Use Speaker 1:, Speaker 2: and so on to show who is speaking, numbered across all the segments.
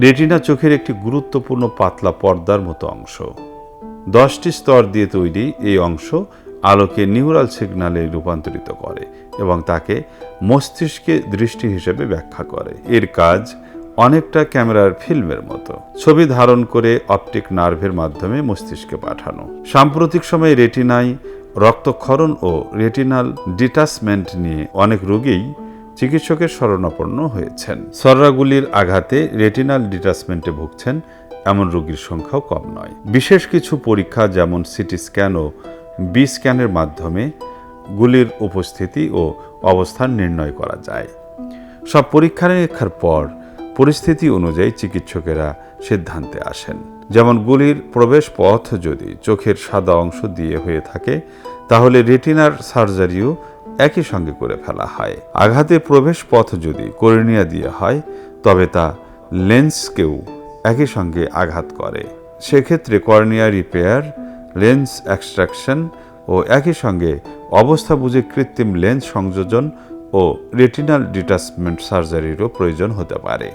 Speaker 1: Retina চোখের একটি গুরুত্বপূর্ণ পাতলা পর্দার মতো অংশ। দশটি স্তর দিয়ে তৈরি এই অংশ আলোকে নিউরাল সিগন্যালে রূপান্তরিত করে এবং তাকে মস্তিষ্কে দৃষ্টি হিসেবে ব্যাখ্যা করে। এর কাজ অনেকটা ক্যামেরার ফিল্মের মতো। ছবি ধারণ করে অপটিক নার্ভের মাধ্যমে মস্তিষ্কে পাঠানো। সাম্প্রতিক সময়ে রেটিনায় রক্তক্ষরণ ও রেটিনাল ডিটাচমেন্ট নিয়ে অনেক রোগীই চিকিৎসকের শরণাপন্ন হয়েছেন। সররাগুলির আঘাতে রেটিনাল ডিটাচমেন্টে ভুগছেন, এমন রোগীর সংখ্যাও কম নয়। বিশেষ কিছু পরীক্ষা যেমন সিটি স্ক্যান ও বি স্ক্যানের মাধ্যমে গুলির উপস্থিতি ও অবস্থান নির্ণয় করা যায়। সব পরীক্ষা নিরীক্ষার পর পরিস্থিতি অনুযায়ী চিকিৎসকেরা সিদ্ধান্তে আসেন। যেমন গুলির প্রবেশ পথ যদি চোখের সাদা অংশ দিয়ে হয়ে থাকে, তাহলে রেটিনার সার্জারিও একই সঙ্গে করে ফেলা হয়। আঘাতের প্রবেশ পথ যদি কর্নিয়া দিয়ে হয়, তবে তা লেন্সকেও একই সঙ্গে আঘাত করে। সেক্ষেত্রে কর্নিয়া রিপেয়ার, লেন্স এক্সট্রাকশন ও একই সঙ্গে অবস্থা বুঝে কৃত্রিম লেন্স সংযোজন ও রেটিনাল ডিটাচমেন্ট সার্জারিরও প্রয়োজন হতে পারে।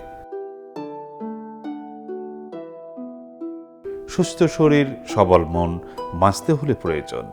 Speaker 1: সুস্থ শরীর, সবল মন বাঁচতে হলে প্রয়োজন।